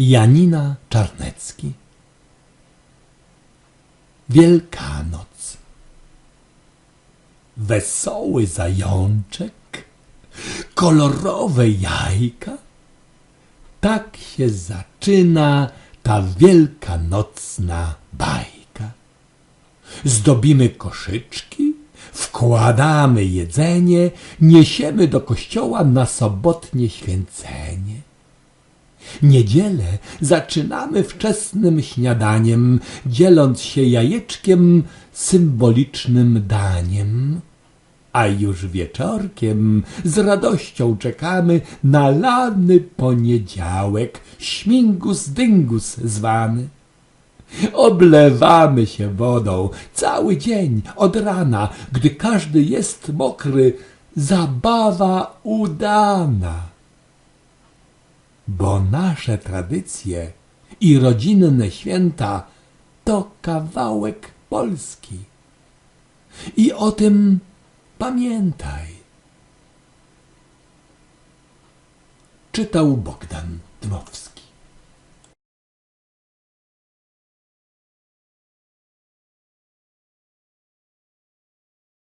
Janina Czarnecki. Wielkanoc. Wesoły zajączek. Kolorowe jajka. Tak się zaczyna ta wielkanocna bajka. Zdobimy koszyczki Wkładamy jedzenie, niesiemy do kościoła na sobotnie święcenie. Niedzielę zaczynamy wczesnym śniadaniem, dzieląc się jajeczkiem symbolicznym daniem. A już wieczorkiem z radością czekamy na lany poniedziałek, śmigus dyngus zwany. Oblewamy się wodą cały dzień od rana, gdy każdy jest mokry, zabawa udana. Bo nasze tradycje i rodzinne święta to kawałek Polski. I o tym pamiętaj. Czytał Bogdan Dmowski.